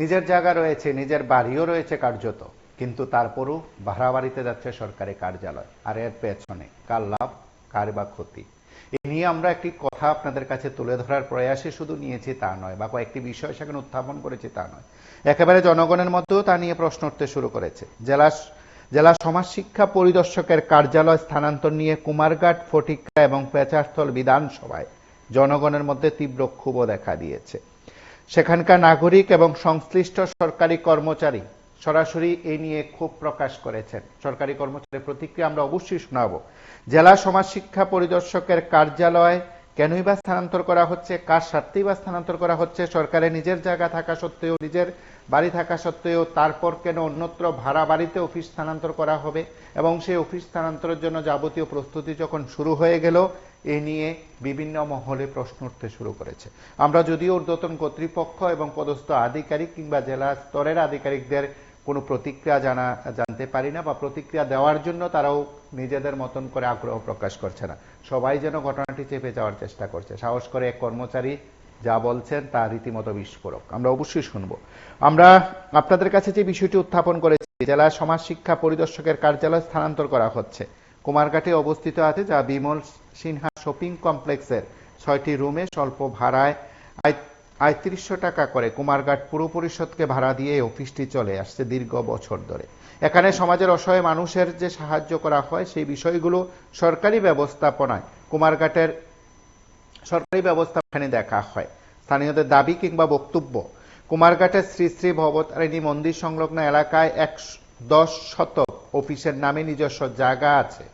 নিজের জায়গা রয়েছে, নিজের বাড়িও রয়েছে কার্যত, কিন্তু তারপরও ভাড়া বাড়িতে যাচ্ছে সরকারি কার্যালয়, আর এর পেছনে কার লাভ, কার বা ক্ষতি? এ নিয়ে আমরা একটি কথা আপনাদের কাছে তুলে ধরার প্রয়াসে শুধু নিয়েছি তা নয়, বা কয়েকটি বিষয় সেখানে উত্থাপন করেছি তা নয়। একেবারে জনগণের মধ্যেও তা নিয়ে প্রশ্ন উঠতে শুরু করেছে। জেলা জেলা সমাজ শিক্ষা পরিদর্শকের কার্যালয় স্থানান্তর নিয়ে কুমারঘাট ফটিকা এবং পেচারথল বিধানসভায় জনগণের মধ্যে তীব্র ক্ষোভও দেখা দিয়েছে। সেখানকার নাগরিক এবং সংশ্লিষ্ট সরকারি কর্মচারী সরাসরি এ নিয়ে ক্ষোভ প্রকাশ করেছেন। সরকারি কর্মচারীর প্রতিক্রিয়া আমরা অবশ্যই শোনাব। জেলা সমাজ শিক্ষা পরিদর্শকের কার্যালয় কেনই বা স্থানান্তর করা হচ্ছে? কার স্বার্থেই বা স্থানান্তর করা হচ্ছে? সরকারের নিজের জায়গা থাকা সত্ত্বেও, নিজের বাড়ি থাকা সত্ত্বেও তারপর কেন অন্যত্র ভাড়া বাড়িতে অফিস স্থানান্তর করা হবে? এবং সেই অফিস স্থানান্তরের জন্য যাবতীয় প্রস্তুতি যখন শুরু হয়ে গেল, এ নিয়ে বিভিন্ন মহলে প্রশ্ন উঠতে শুরু করেছে। আমরা যদিও ঊর্ধ্বতন কর্তৃপক্ষ এবং পদস্থ আধিকারিক কিংবা জেলা স্তরের আধিকারিকদের কোনো প্রতিক্রিয়া জানা, জানতে পারি না বা প্রতিক্রিয়া দেওয়ার জন্য তারাও নিজেদের মতন করে আগ্রহ প্রকাশ করছে না। সবাই যেন ঘটনাটি চেপে যাওয়ার চেষ্টা করছে। সাহস করে এক কর্মচারী যা বলছেন তা রীতিমতো বিস্ফোরক। আমরা অবশ্যই শুনব। আমরা আপনাদের কাছে যে বিষয়টি উত্থাপন করেছি, জেলা সমাজ শিক্ষা পরিদর্শকের কার্যালয় স্থানান্তর করা হচ্ছে। কুমারঘাটে অবস্থিত আছে যা বিমল সিনহা শপিং কমপ্লেক্সের ছয়টি রুমে স্বল্প ভাড়ায় আয়ত্রিশশো টাকা করে কুমারঘাট পুর পরিষদকে ভাড়া দিয়ে অফিসটি চলে আসছে দীর্ঘ বছর ধরে। এখানে সমাজের অসহায় মানুষের যে সাহায্য করা হয়, সেই বিষয়গুলো সরকারি ব্যবস্থাপনায়, কুমারঘাটের সরকারি ব্যবস্থা এখানে দেখা হয়। স্থানীয়দের দাবি কিংবা বক্তব্য, কুমারঘাটের শ্রী শ্রী ভবতারিণী মন্দির সংলগ্ন এলাকায় এক দশ শতক অফিসের নামে নিজস্ব জায়গা আছে।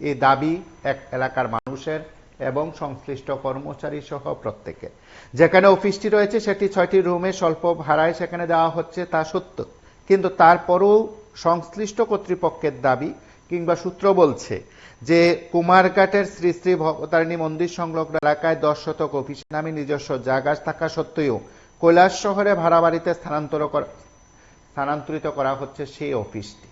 এই দাবি এক এলাকার মানুষের এবং সংশ্লিষ্ট কর্মচারী সহ প্রত্যেকের যেখানে অফিসটি রয়েছে, সেটি ছয়টি রুমে স্বল্প ভাড়ায় সেখানে দেওয়া হচ্ছে তা সত্য। কিন্তু তারপরও সংশ্লিষ্ট কর্তৃপক্ষের দাবি কিংবা সূত্র বলছে যে কুমারঘাটের শ্রী শ্রী ভবতারিণী মন্দির সংলগ্ন এলাকায় দশ শতক অফিস নামে নিজস্ব জায়গা থাকা সত্ত্বেও কৈলাস শহরে ভাড়া বাড়িতে স্থানান্তর করা, স্থানান্তরিত করা হচ্ছে সেই অফিসটি।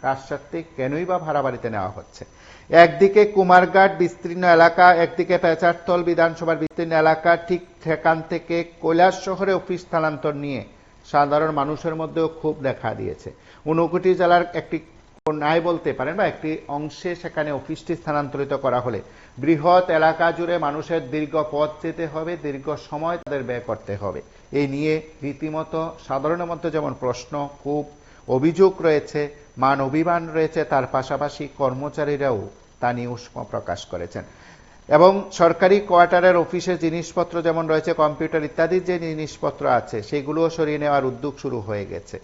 কার সাথে, কেনই বা ভাড়া বাড়িতে নেওয়া হচ্ছে? একদিকে কুমারঘাট বিস্তীর্ণ এলাকা, একদিকে পেচারতল বিধানসভার বিস্তীর্ণ এলাকা, ঠিক সেখান থেকে কৈলাস শহরে অফিস স্থানান্তর নিয়ে সাধারণ মানুষের মধ্যেও খুব দেখা দিয়েছে। ঊনকোটি জেলার একটি নাই বলতে পারেন বা একটি অংশে সেখানে অফিসটি স্থানান্তরিত করা হলে। বৃহৎ এলাকা জুড়ে মানুষের দীর্ঘ পথ যেতে হবে, দীর্ঘ সময় তাদের ব্যয় করতে হবে। এই নিয়ে রীতিমতো সাধারণের মধ্যে যেমন প্রশ্ন খুব অভিযোগ রয়েছে মান অভিমান রয়েছে, তার পাশাপাশি কর্মচারীরাও তা নিয়ে উষ্ম প্রকাশ করেছেন। এবং সরকারি কোয়ার্টারের অফিসের জিনিসপত্র যেমন রয়েছে, কম্পিউটার ইত্যাদি যে জিনিসপত্র আছে, সেগুলোও সরিয়ে নেওয়ার উদ্যোগ শুরু হয়ে গেছে।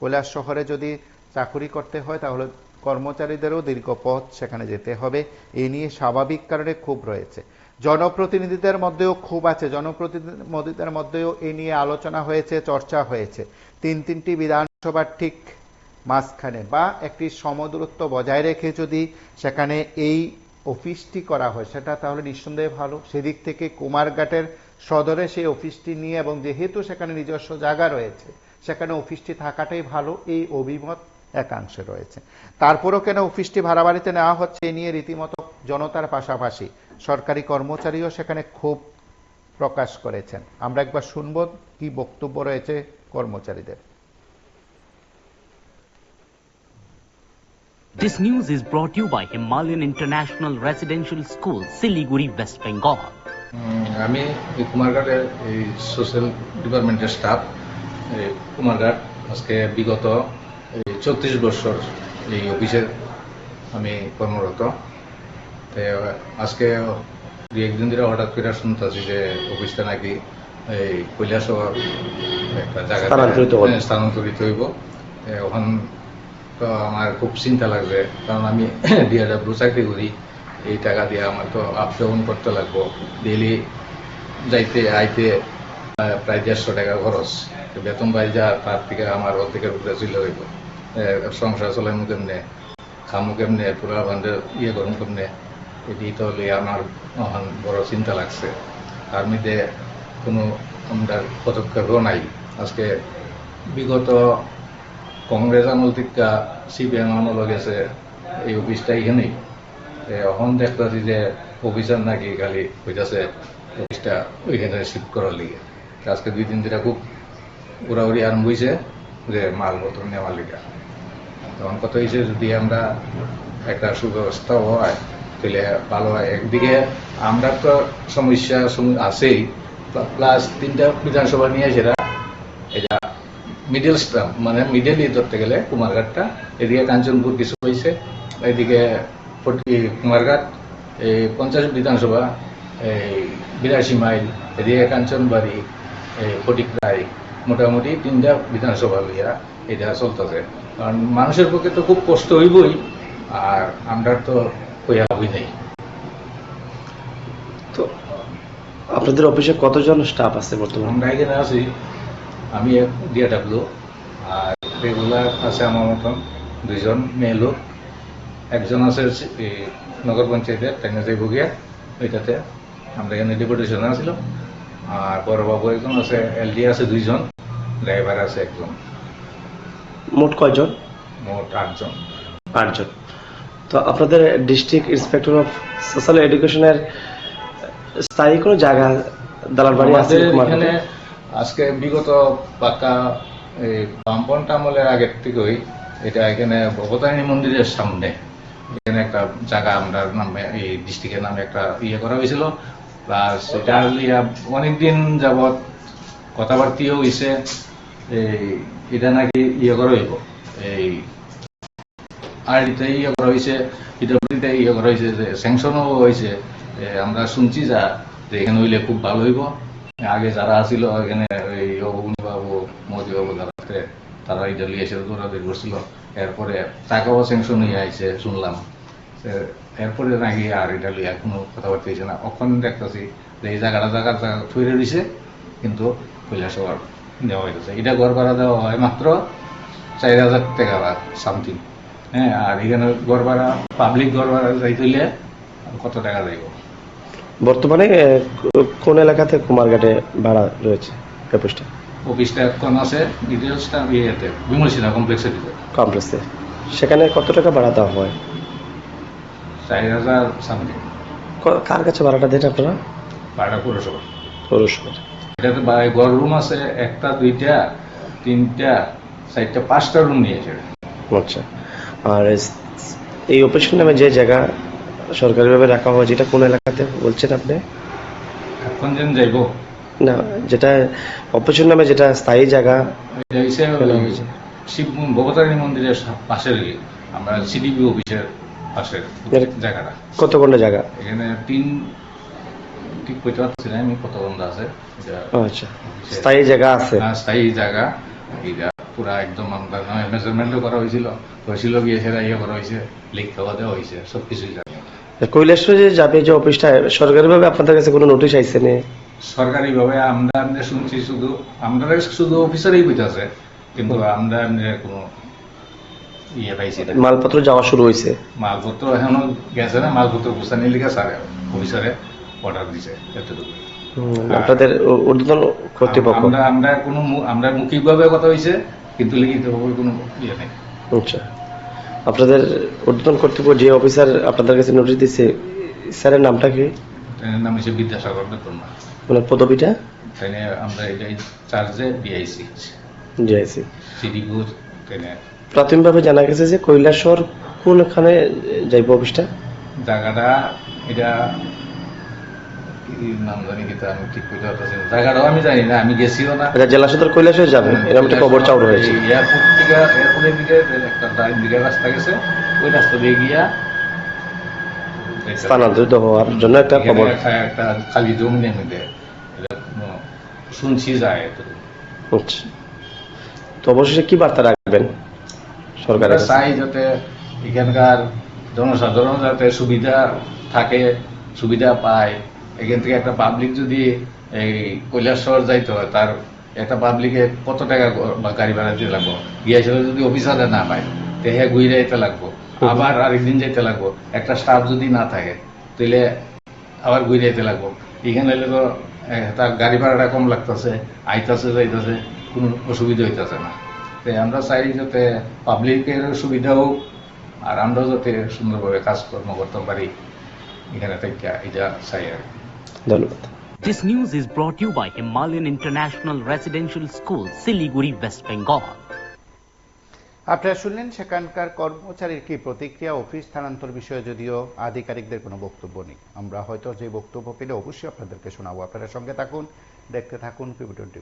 কৈলাস শহরে যদি চাকুরি করতে হয়, তাহলে কর্মচারীদেরও দীর্ঘ পথ সেখানে যেতে হবে। এ নিয়ে স্বাভাবিক কারণে খুব রয়েছে। জনপ্রতিনিধিদের মধ্যেও খুব আছে। জনপ্রতিনিধিদের মধ্যেও এ নিয়ে আলোচনা হয়েছে, চর্চা হয়েছে। তিন তিনটি বিধানসভার ঠিক মাঝখানে বা একটি সমদূরত্ব বজায় রেখে যদি সেখানে এই অফিসটি করা হয়, সেটা তাহলে নিঃসন্দেহে ভালো। সেদিক থেকে কুমারঘাটের সদরে সেই অফিসটি নিয়ে এবং যেহেতু সেখানে নিজস্ব জায়গা রয়েছে, সেখানে অফিসটি থাকাটাই ভালো, এই অভিমত একাংশে রয়েছে। তারপরও কেন অফিসটি ভাড়া বাড়িতে নেওয়া হচ্ছে এ নিয়ে রীতিমতো জনতার পাশাপাশি সরকারি কর্মচারীও সেখানে খুব প্রকাশ করেছেন। আমরা একবার শুনব কি বক্তব্য রয়েছে কর্মচারীদের। This news is brought to you by Himalayan International Residential School, Siliguri, West Bengal. আমি এই কুমারঘাটের এই সোশ্যাল ডিপার্টমেন্টের স্টাফ কুমারঘাট আজকে বিগত এই চৌত্রিশ বছর এই অফিসের আমি কর্মরত। তো আজকে দুই একদিন ধরে হঠাৎ করে শুনতেছি যে অফিসটা নাকি এই কৈলাস একটা জায়গা স্থানান্তরিত হইব। এখন তো আমার খুব চিন্তা লাগছে কারণ আমি ডিআরডাব্লিউ চাকরি করি, এই টাকা দিয়ে আমার তো আপ করতে লাগবো। ডেইলি যাইতে, আইতে প্রায় দেড়শো টাকা খরচ। বেতন পাই যা, তার থেকে আমার অর্ধেকের উপরে চলে হইব সংসার চলাইমু কেমনে? খামু কেমনে? পুরা বান্ধে ইয়ে করুন কেমনে? এটি তো হলে আমার এখন বড় চিন্তা লাগছে। তার মধ্যে কোনো আমরা পদক্ষেপও নাই। আজকে বিগত কংগ্রেস আমল থেকে সিপিএম আমল গেছে এই অফিসটা এখানেই এখন দেখতেছি যে অফিসার নাকি খালি হইতাছে অফিসটা ওইখানে শিফট করার লিগে। আজকে দুই দিন ধরে খুব উড়াউড়ি আরম্ভ হয়েছে যে মালপত্র নেওয়ার লিগা তখন কত হয়েছে যদি আমরা একটা সুব্যবস্থা হয়, তাহলে ভালো হয়। একদিকে আমরা তো সমস্যা সম- আছেই প্লাস তিনটা বিধানসভা নিয়ে সেটা এটা মিডল স্টাম মানে মিডল ই ধরতে গেলে কুমারঘাটটা এদিকে কাঞ্চনপুর কিছু হয়েছে এদিকে কুমারঘাট এই পঞ্চাশ বিধানসভা এই বিরাশি মাইল এদিকে কাঞ্চনবাড়ি এই ফটিকরাই মোটামুটি তিনটা বিধানসভা লইয়া এটা চলতেছে। কারণ মানুষের পক্ষে তো খুব কষ্ট হইবই আর আমরা তো কইয়া হই নাই। তো আপনাদের অফিসে কতজন স্টাফ আছে বর্তমানে? আমরা এখানে আছি আমি ডিআরডাব্লিউ আর রেগুলার আছে আমার মতন দুইজন মেয়ে লোক। একজন আছে নগর পঞ্চায়েতের টাইনাতে ভুগিয়া ওইটাতে। আমরা এখানে ডেপুটেশন আছিল আর বড়বাবু একজন আছে এলডি আছে দুইজন ড্রাইভার আছে একজন। মোট কয়জন? মোট আটজন। আটজন। তো আপনাদের ডিস্ট্রিক্ট ইন্সপেক্টর অফ সোশ্যাল এডুকেশনের স্থায়ী কোনো জায়গা দালাল বাড়ি আছে এখানে আজকে বিগত পাক্কা এই আমলের আগের থেকেই এটা এখানে ভবতারিণী মন্দিরের সামনে। এখানে একটা জায়গা আমরা নামে, এই ডিস্ট্রিক্টের নামে একটা ইয়ে করা হয়েছিল। প্লাস এটা অনেকদিন যাবৎ কথাবার্তিও হয়েছে। এই, এটা নাকি ইয়ে করা হইব। এই আরডিতে ইয়ে করা হয়েছে পিডব্লিউডিতে ইয়ে করা হয়েছে, যে স্যাংশনও হয়েছে। আমরা শুনছি যা, যে এখানে হইলে খুব ভালো হইব। আগে যারা আছিল, এখানে এই অবগুণী বাবু মোদী বাবু যারা তারা এটা লিয়ে এসে দৌড়াদৌড়ি করছিল। এরপরে টাকাও স্যাংশন হয়ে আইছে, শুনলাম। এরপরে নাকি আর এটা লিয়ে কোনো কথাবার্তা হয়েছে না। অখন দেখতেছি যে এই জায়গাটা জায়গা তৈরি রয়েছে কিন্তু কৈলাস সবার দেওয়া হইতেছে। এটা ঘর ভাড়া দেওয়া হয় মাত্র চার হাজার টাকা সামথিং হ্যাঁ আর এখানে ঘর ভাড়া পাবলিক ঘর ভাড়া যাইতে হইলে কত টাকা যাইব বর্তমানে কোন এলাকাতে কুমারঘাটে ভাড়া রয়েছে অফিসটা? অফিসটা এখন আছে? ডিটেলসটা ইয়েতে বিমল সিনহা কমপ্লেক্সের ভিতরে কমপ্লেক্সে। সেখানে কত টাকা ভাড়া দেওয়া হয়? চার হাজার সামথিং। কার কাছে ভাড়াটা দেন আপনারা? ভাড়া পৌরসভা এটাতে ঘর রুম আছে একটা দুইটা তিনটা চারটা পাঁচটা রুম নিয়েছে আচ্ছা। আর এই অপারেশন নামে যে জায়গা সরকারিভাবে রাখা হয়েছে এটা কোন এলাকাতে বলছেন আপনি? এখন যেন যাইব। না যেটা অপারেশন নামে যেটা স্থায়ী জায়গা? শিব মন্দিরের পাশের আমরা সিডিপি অফিসের পাশের জায়গাটা। কত ঘণ্টা জায়গা? এখানে তিন ঠিক কইতে পারছি না আমি কত বন্ধ আছে। আচ্ছা। স্থায়ী জায়গা আছে। স্থায়ী জায়গা। এটা পুরা একদম আমরা মেজারমেন্টও করা হয়েছিল। হয়েছিল গিয়ে সেটা ইয়ে করা হয়েছে লিখ খাওয়া দেওয়া হয়েছে সব কিছুই জানি যাবে যে অফিসটা সরকারিভাবে আপনাদের কাছে কোনো নোটিশ নে? আমরা এমনি শুনছি শুধু আমরা শুধু অফিসারই বুঝতেছে কিন্তু আমরা এমনি কোনো ইয়ে পাইছি না। মালপত্র যাওয়া শুরু হয়েছে মালপত্র এখনও গেছে না মালপত্র বুঝানি লিখে স্যার অফিসারে অর্ডার দিছে এতটুকু। আপনাদের ঊর্ধ্বতন কর্তৃপক্ষ? আমরা আমরা কোনো আমরা মৌখিকভাবে কথা হয়েছে কিন্তু লিখিত ভাবে কোনো ইয়ে নেই। আচ্ছা। আপনাদের উদ্বোধন কর্তৃপক্ষ যে অফিসার আপনাদের কাছে নোটিশ দিচ্ছে স্যারের নামটা কি? নাম হচ্ছে বিদ্যাসাগর ওনার পদবিটা? আমরা এটাই চার্জে বিআইসি জিআইসি সিডিগুর ট্রেনে। প্রাথমিকভাবে জানা গেছে যে কৈলাসর কোনখানে যাইব অফিসটা? জায়গাটা এটা নাম জানি কিন্তু আমি ঠিক করতে পারতেছি না। জায়গাটাও আমি জানি না আমি গেছিও না। আচ্ছা জেলা সদর কৈলাসে যাবে? এরকম একটা খবর চাউর হয়েছে। এয়ারপোর্ট থেকে এয়ারপোর্টের দিকে একটা দিকে রাস্তা গেছে। ওই রাস্তা দিয়ে গিয়া স্থানান্তরিত হওয়ার জন্য একটা খবর। একটা- খালি জমি নেমে দেয় শুনছি যায় আচ্ছা। তো অবশেষে কি বার্তা রাখবেন সরকারের চাই যাতে এখানকার জনসাধারণ যাতে সুবিধা থাকে সুবিধা পায়। এখান থেকে একটা পাবলিক যদি এই কৈলাসহর যাইতে হয়, তার একটা পাবলিকে কত টাকা গাড়ি ভাড়া দিতে লাগবো? গিয়ে হিসেবে যদি অফিসারে না পায়, তো হ্যাঁ ঘুরে যাইতে লাগবো। আবার আরেকদিন যাইতে লাগবো। একটা স্টাফ যদি না থাকে তাহলে আবার ঘুরে যাইতে লাগবো। এখানে হলে তো তার গাড়ি ভাড়াটা কম লাগতেছে, আইতাছে, যাইতাছে, কোনো অসুবিধা হইতাছে না। তো আমরা চাই যাতে পাবলিকের সুবিধা হোক, আর আমরাও যাতে সুন্দরভাবে কাজকর্ম করতে পারি। এখানে থেকে এটা চাই আর কি। ধন্যবাদ। This news is brought to you by Himalayan International Residential School, Siliguri, West Bengal. আপনারা শুনলেন সেখানকার কর্মচারীর কি প্রতিক্রিয়া অফিস স্থানান্তর বিষয়ে যদিও আধিকারিকদের কোনো বক্তব্য নেই। আমরা হয়তো যে বক্তব্য পেলে অবশ্যই আপনাদেরকে শোনাবো। আপনারা সঙ্গে থাকুন দেখতে থাকুন পিবি টোয়েন্টি